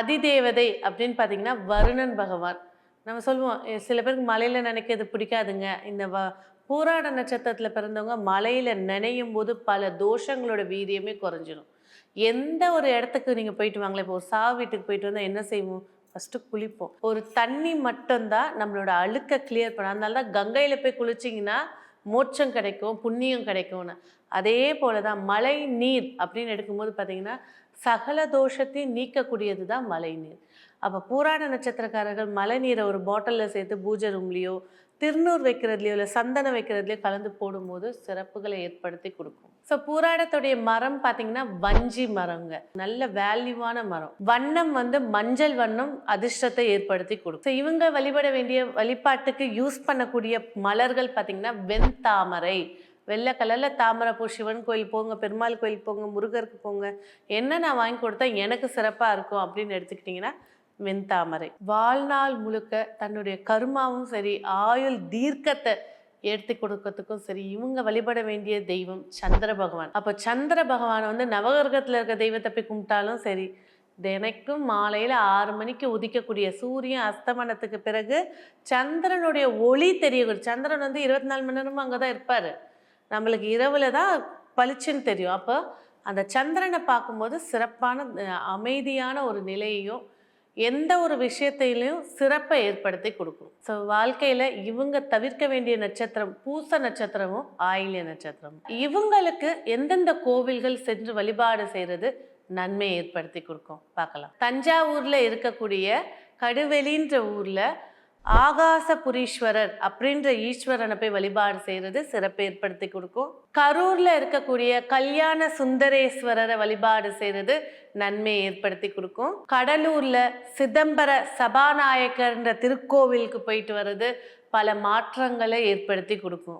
அதிதேவதை அப்படின்னு பார்த்தீங்கன்னா வருணன் பகவான். நம்ம சொல்லுவோம் சில பேருக்கு மலையில் நினைக்கிறது பிடிக்காதுங்க. இந்த வ பூராட நட்சத்திரத்தில் பிறந்தவங்க மலையில் நினையும் போது பல தோஷங்களோட வீரியமே குறைஞ்சிடும் எந்த ஒரு இடத்துக்கு நீங்கள் போயிட்டு வாங்களே இப்போ ஒரு சாவு வீட்டுக்கு போயிட்டு வந்தால் என்ன செய்வோம்? ஃபஸ்ட்டு குளிப்போம். ஒரு தண்ணி மட்டும்தான் நம்மளோட அழுக்கை கிளியர் பண்ணும். அதனால தான் கங்கையில் போய் குளிச்சிங்கன்னா மோட்சம் கிடைக்கும் புண்ணியம் கிடைக்கும்னு. அதே போல தான் மழை நீர் அப்படின்னு எடுக்கும்போது பார்த்தீங்கன்னா சகல தோஷத்தையும் நீக்கக்கூடியது தான் மழை நீர் அப்போ பூராட நட்சத்திரக்காரர்கள் மழை நீரை ஒரு பாட்டிலில் சேர்த்து பூஜை ரூம்லேயோ திருநூறு வைக்கிறதுலையோ இல்லை சந்தனம் வைக்கிறதுலையோ கலந்து போடும்போது சிறப்புகளை ஏற்படுத்தி கொடுக்கும். ஸோ பூராடத்துடைய மரம் பார்த்தீங்கன்னா வஞ்சி மரங்க. நல்ல வேல்யூவான மரம். வண்ணம் வந்து மஞ்சள் வண்ணம் அதிர்ஷ்டத்தை ஏற்படுத்தி கொடுக்கும். ஸோ இவங்க வழிபட வேண்டிய வழிபாட்டுக்கு யூஸ் பண்ணக்கூடிய மலர்கள் பார்த்தீங்கன்னா வெண்தாமரை. வெள்ளை கலரில் தாமரைப்பூ சிவன் கோயில் போங்க பெருமாள் கோயில் போங்க முருகருக்கு போங்க. என்ன நான் வாங்கி கொடுத்தா எனக்கு சிறப்பாக இருக்கும் அப்படின்னு எடுத்துக்கிட்டிங்கன்னா வெண்தாமரை. வாழ்நாள் முழுக்க தன்னுடைய கருமாவும் சரி ஆயுள் தீர்க்கத்தை எடுத்து கொடுக்கறதுக்கும் சரி இவங்க வழிபட வேண்டிய தெய்வம் சந்திர பகவான். அப்போ சந்திர பகவானை வந்து நவகிரகத்தில் இருக்க தெய்வத்தை போய் கும்பிட்டாலும் சரி தினைக்கும் மாலையில் ஆறு மணிக்கு உதிக்கக்கூடிய சூரியன் அஸ்தமனத்துக்கு பிறகு சந்திரனுடைய ஒளி தெரியக்கூடிய சந்திரன் வந்து இருபத்தி நாலு மணி நேரமும் அங்கே தான் இருப்பார். நம்மளுக்கு இரவில் தான் பளிச்சுன்னு தெரியும். அப்போ அந்த சந்திரனை பார்க்கும்போது சிறப்பான அமைதியான ஒரு நிலையையும் எந்த ஒரு விஷயத்திலையும் சிறப்பை ஏற்படுத்தி கொடுக்கும். ஸோ வாழ்க்கையில் இவங்க தவிர்க்க வேண்டிய நட்சத்திரம் பூச நட்சத்திரமும் ஆயில்ய நட்சத்திரமும் இவங்களுக்கு எந்தெந்த கோவில்கள் சென்று வழிபாடு செய்கிறது நன்மையை ஏற்படுத்தி கொடுக்கும். பார்க்கலாம். தஞ்சாவூரில் இருக்கக்கூடிய கடுவெளின்ற ஊரில் ஆகாசபுரீஸ்வரர் அப்படின்ற ஈஸ்வரனை போய் வழிபாடு செய்கிறது சிறப்பு ஏற்படுத்தி கொடுக்கும். கரூரில் இருக்கக்கூடிய கல்யாண சுந்தரேஸ்வரரை வழிபாடு செய்கிறது நன்மையை ஏற்படுத்தி கொடுக்கும். கடலூரில் சிதம்பர சபாநாயகர்ன்ற திருக்கோவிலுக்கு போயிட்டு வர்றது பல மாற்றங்களை ஏற்படுத்தி கொடுக்கும்.